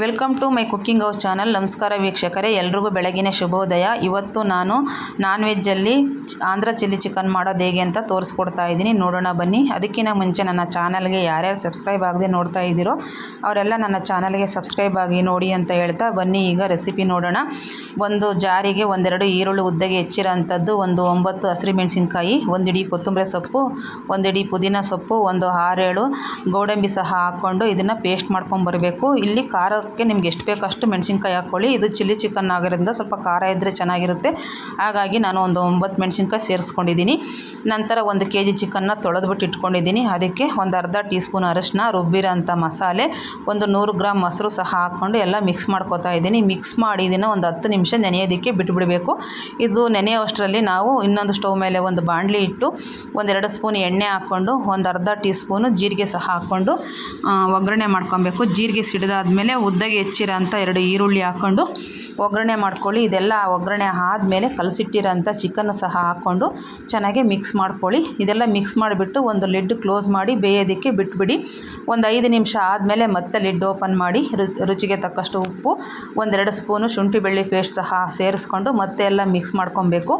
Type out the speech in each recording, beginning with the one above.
Welcome to my cooking house channel. ನಮಸ್ಕಾರ ವೀಕ್ಷಕರೇ, ಎಲ್ರಿಗೂ ಬೆಳಗಿನ ಶುಭೋದಯ. ಇವತ್ತು ನಾನು ನಾನ್ ವೆಜ್ಜಲ್ಲಿ ಆಂಧ್ರ ಚಿಲ್ಲಿ ಚಿಕನ್ ಮಾಡೋದು ಹೇಗೆ ಅಂತ ತೋರಿಸ್ಕೊಡ್ತಾ ಇದ್ದೀನಿ. ನೋಡೋಣ ಬನ್ನಿ. ಅದಕ್ಕಿಂತ ಮುಂಚೆ ನನ್ನ ಚಾನಲ್ಗೆ ಯಾರ್ಯಾರು ಸಬ್ಸ್ಕ್ರೈಬ್ ಆಗದೆ ನೋಡ್ತಾ ಇದ್ದೀರೋ, ಅವರೆಲ್ಲ ನನ್ನ ಚಾನಲ್ಗೆ ಸಬ್ಸ್ಕ್ರೈಬ್ ಆಗಿ ನೋಡಿ ಅಂತ ಹೇಳ್ತಾ ಬನ್ನಿ. ಈಗ ರೆಸಿಪಿ ನೋಡೋಣ. ಒಂದು ಜಾರಿಗೆ ಒಂದೆರಡು ಈರುಳ್ಳಿ ಉದ್ದೆಗೆ ಹೆಚ್ಚಿರೋಂಥದ್ದು, ಒಂದು ಒಂಬತ್ತು ಹಸಿರು ಮೆಣಸಿನ್ಕಾಯಿ, ಒಂದು ಇಡೀ ಕೊತ್ತಂಬರಿ ಸೊಪ್ಪು, ಒಂದು ಇಡೀ ಪುದೀನ ಸೊಪ್ಪು, ಒಂದು ಆರೇಳು ಗೋಡಂಬಿ ಸಹ ಹಾಕ್ಕೊಂಡು ಇದನ್ನು ಪೇಸ್ಟ್ ಮಾಡ್ಕೊಂಡ್ಬರಬೇಕು ಇಲ್ಲಿ ಖಾರಕ್ಕೆ ನಿಮ್ಗೆ ಎಷ್ಟು ಬೇಕು ಅಷ್ಟು ಮೆಣಸಿನ್ಕಾಯಿ ಹಾಕ್ಕೊಳ್ಳಿ. ಇದು ಚಿಲ್ಲಿ ಚಿಕನ್ ಆಗಿರೋದ್ರಿಂದ ಸ್ವಲ್ಪ ಖಾರ ಇದ್ದರೆ ಚೆನ್ನಾಗಿರುತ್ತೆ. ಹಾಗಾಗಿ ನಾನು ಒಂದು ಒಂಬತ್ತು ಮೆಣಸಿನ್ಕಾಯಿ ಸೇರಿಸ್ಕೊಂಡಿದ್ದೀನಿ. ನಂತರ ಒಂದು ಕೆ ಜಿ ಚಿಕನ್ನ ತೊಳೆದ್ಬಿಟ್ಟು ಇಟ್ಕೊಂಡಿದ್ದೀನಿ. ಅದಕ್ಕೆ ಒಂದು ಅರ್ಧ ಟೀ ಸ್ಪೂನ್ ಅರಶಿನ ರುಬ್ಬಿರೋಂಥ ಮಸಾಲೆ, ಒಂದು ನೂರು ಗ್ರಾಮ್ ಮೊಸರು ಸಹ ಹಾಕ್ಕೊಂಡು ಎಲ್ಲ ಮಿಕ್ಸ್ ಮಾಡ್ಕೊತಾ ಇದ್ದೀನಿ. ಮಿಕ್ಸ್ ಮಾಡಿ ಇದನ್ನು ಒಂದು ಹತ್ತು ನಿಮಿಷ ನೆನೆಯೋದಕ್ಕೆ ಬಿಟ್ಬಿಡಬೇಕು. ಇದು ನೆನೆಯೋಷ್ಟರಲ್ಲಿ ನಾವು ಇನ್ನೊಂದು ಸ್ಟೌವ್ ಮೇಲೆ ಒಂದು ಬಾಣಲಿ ಇಟ್ಟು ಒಂದೆರಡು ಸ್ಪೂನ್ ಎಣ್ಣೆ ಹಾಕ್ಕೊಂಡು, ಒಂದು ಅರ್ಧ ಟೀ ಸ್ಪೂನು ಜೀರಿಗೆ ಸಹ ಹಾಕ್ಕೊಂಡು ಒಗ್ಗರಣೆ ಮಾಡ್ಕೊಬೇಕು. ಜೀರಿಗೆ ಸಿಡಿದಾದ್ಮೇಲೆ ಉದ್ದಗೆ ಹೆಚ್ಚಿರೋ ಅಂಥ ಎರಡು ಈರುಳ್ಳಿ ಹಾಕ್ಕೊಂಡು ಒಗ್ಗರಣೆ ಮಾಡ್ಕೊಳ್ಳಿ. ಇದೆಲ್ಲ ಒಗ್ಗರಣೆ ಆದಮೇಲೆ ಕಲಸಿಟ್ಟಿರೋಂಥ ಚಿಕನ್ನು ಸಹ ಹಾಕ್ಕೊಂಡು ಚೆನ್ನಾಗಿ ಮಿಕ್ಸ್ ಮಾಡ್ಕೊಳ್ಳಿ. ಇದೆಲ್ಲ ಮಿಕ್ಸ್ ಮಾಡಿಬಿಟ್ಟು ಒಂದು ಲಿಡ್ ಕ್ಲೋಸ್ ಮಾಡಿ ಬೇಯೋದಕ್ಕೆ ಬಿಟ್ಬಿಡಿ. ಒಂದು ಐದು ನಿಮಿಷ ಆದಮೇಲೆ ಮತ್ತೆ ಲಿಡ್ ಓಪನ್ ಮಾಡಿ. ರುಚಿಗೆ ತಕ್ಕಷ್ಟು ಉಪ್ಪು, ಒಂದೆರಡು ಸ್ಪೂನು ಶುಂಠಿ ಬೆಳ್ಳುಳ್ಳಿ ಪೇಸ್ಟ್ ಸಹ ಸೇರಿಸ್ಕೊಂಡು ಮತ್ತೆ ಎಲ್ಲ ಮಿಕ್ಸ್ ಮಾಡ್ಕೊಬೇಕು.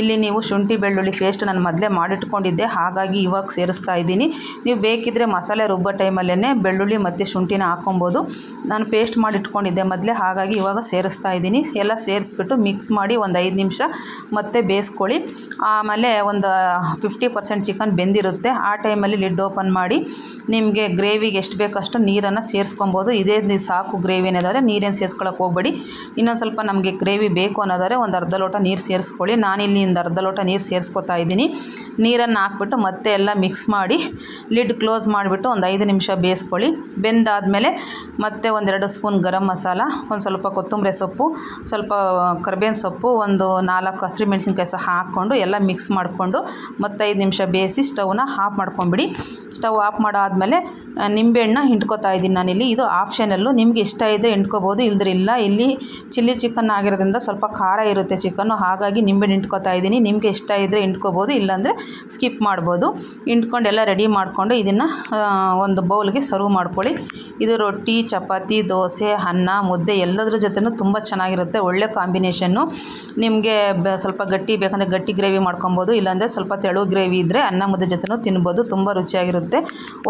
ಇಲ್ಲಿ ನೀವು ಶುಂಠಿ ಬೆಳ್ಳುಳ್ಳಿ ಪೇಸ್ಟ್ ನಾನು ಮೊದಲೇ ಮಾಡಿಟ್ಕೊಂಡಿದ್ದೆ. ಹಾಗಾಗಿ ಇವಾಗ ಸೇರಿಸ್ತಾ ಇದ್ದೀನಿ. ನೀವು ಬೇಕಿದ್ದರೆ ಮಸಾಲೆ ರುಬ್ಬೋ ಟೈಮಲ್ಲೇ ಬೆಳ್ಳುಳ್ಳಿ ಮತ್ತು ಶುಂಠಿನ ಹಾಕೊಬೋದು ನಾನು ಪೇಸ್ಟ್ ಮಾಡಿಟ್ಕೊಂಡಿದ್ದೆ ಮೊದಲೇ. ಹಾಗಾಗಿ ಇವಾಗ ಸೇರಿಸ್ತಾ ಇದ್ದೀನಿ ಎಲ್ಲ ಸೇರಿಸ್ಬಿಟ್ಟು ಮಿಕ್ಸ್ ಮಾಡಿ ಒಂದು ಐದು ನಿಮಿಷ ಮತ್ತೆ ಬೇಯಿಸ್ಕೊಳ್ಳಿ. ಆಮೇಲೆ ಒಂದು ಫಿಫ್ಟಿ ಪರ್ಸೆಂಟ್ ಚಿಕನ್ ಬೆಂದಿರುತ್ತೆ. ಆ ಟೈಮಲ್ಲಿ ಲಿಡ್ ಓಪನ್ ಮಾಡಿ ನಿಮಗೆ ಗ್ರೇವಿಗೆ ಎಷ್ಟು ಬೇಕೋ ಅಷ್ಟು ನೀರನ್ನು ಸೇರಿಸ್ಕೊಬೋದು. ಇದೇ ಸಾಕು ಗ್ರೇವಿ ಅನ್ನೋದಾದರೆ ನೀರೇನು ಸೇರಿಸ್ಕೊಳಕ್ಕೆ ಹೋಗ್ಬೇಡಿ. ಇನ್ನೊಂದು ಸ್ವಲ್ಪ ನಮಗೆ ಗ್ರೇವಿ ಬೇಕು ಅನ್ನೋದಾದರೆ ಒಂದು ಅರ್ಧ ಲೋಟ ನೀರು ಸೇರಿಸ್ಕೊಳ್ಳಿ. ನಾನಿಲ್ಲಿ ಒಂದು ಅರ್ಧ ಲೋಟ ನೀರು ಸೇರಿಸ್ಕೊತಾ ಇದ್ದೀನಿ. ನೀರನ್ನು ಹಾಕ್ಬಿಟ್ಟು ಮತ್ತೆ ಎಲ್ಲ ಮಿಕ್ಸ್ ಮಾಡಿ ಲಿಡ್ ಕ್ಲೋಸ್ ಮಾಡಿಬಿಟ್ಟು ಒಂದು ಐದು ನಿಮಿಷ ಬೇಯಿಸ್ಕೊಳ್ಳಿ. ಬೆಂದಾದಮೇಲೆ ಮತ್ತೆ ಒಂದೆರಡು ಸ್ಪೂನ್ ಗರಂ ಮಸಾಲ, ಒಂದು ಸ್ವಲ್ಪ ಕೊತ್ತಂಬರಿ ಸೊಪ್ಪು ಸ್ವಲ್ಪ ಕರ್ಬೇವಿನ ಸೊಪ್ಪು, ಒಂದು ನಾಲ್ಕು ಹಸಿರು ಮೆಣಸಿನ್ಕಾಯಿ ಸಹ ಹಾಕ್ಕೊಂಡು ಎಲ್ಲ ಮಿಕ್ಸ್ ಮಾಡಿಕೊಂಡು ಮತ್ತೈದು ನಿಮಿಷ ಬೇಯಿಸಿ ಸ್ಟವ್ನ ಆಫ್ ಮಾಡ್ಕೊಂಬಿಡಿ. ಸ್ಟವ್ ಆಫ್ ಮಾಡಾದಮೇಲೆ ನಿಂಬೆಹಣ್ಣ ಹಿಂಡ್ಕೊತಾ ಇದ್ದೀನಿ ನಾನಿಲ್ಲಿ. ಇದು ಆಪ್ಷನಲ್ಲು. ನಿಮಗೆ ಇಷ್ಟ ಇದೆ ಹಿಂಡ್ಕೋಬೋದು ಇಲ್ಲ. ಇಲ್ಲಿ ಚಿಲ್ಲಿ ಚಿಕನ್ ಆಗಿರೋದ್ರಿಂದ ಸ್ವಲ್ಪ ಖಾರ ಇರುತ್ತೆ ಚಿಕನ್ನು ಹಾಗಾಗಿ ನಿಂಬೆಹಣ್ಣು ಹಿಂಡ್ಕೋತಾ ಇದ್ದೀನಿ. ನಿಮಗೆ ಇಷ್ಟ ಇದ್ದರೆ ಹಿಂಡ್ಕೋಬೋದು, ಇಲ್ಲಾಂದರೆ ಸ್ಕಿಪ್ ಮಾಡ್ಬೋದು. ಹಿಂಡ್ಕೊಂಡು ಎಲ್ಲ ರೆಡಿ ಮಾಡಿಕೊಂಡು ಇದನ್ನು ಒಂದು ಬೌಲ್ಗೆ ಸರ್ವ್ ಮಾಡ್ಕೊಳ್ಳಿ. ಇದು ರೊಟ್ಟಿ, ಚಪಾತಿ, ದೋಸೆ, ಅನ್ನ, ಮುದ್ದೆ ಎಲ್ಲದರ ಜೊತೆನೂ ತುಂಬ ಚೆನ್ನಾಗಿರುತ್ತೆ, ಒಳ್ಳೆ ಕಾಂಬಿನೇಷನ್ನು. ನಿಮಗೆ ಸ್ವಲ್ಪ ಗಟ್ಟಿ ಬೇಕಂದರೆ ಗಟ್ಟಿ ಗ್ರೇವಿ ಮಾಡ್ಕೊಬೋದು, ಇಲ್ಲಾಂದರೆ ಸ್ವಲ್ಪ ತೆಳು ಗ್ರೇವಿ ಇದ್ದರೆ ಅನ್ನ ಮುದ್ದೆ ಜೊತೆನೂ ತಿನ್ಬೋದು, ತುಂಬ ರುಚಿಯಾಗಿರುತ್ತೆ.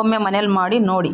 ಒಮ್ಮೆ ಮನೇಲಿ ಮಾಡಿ ನೋಡಿ.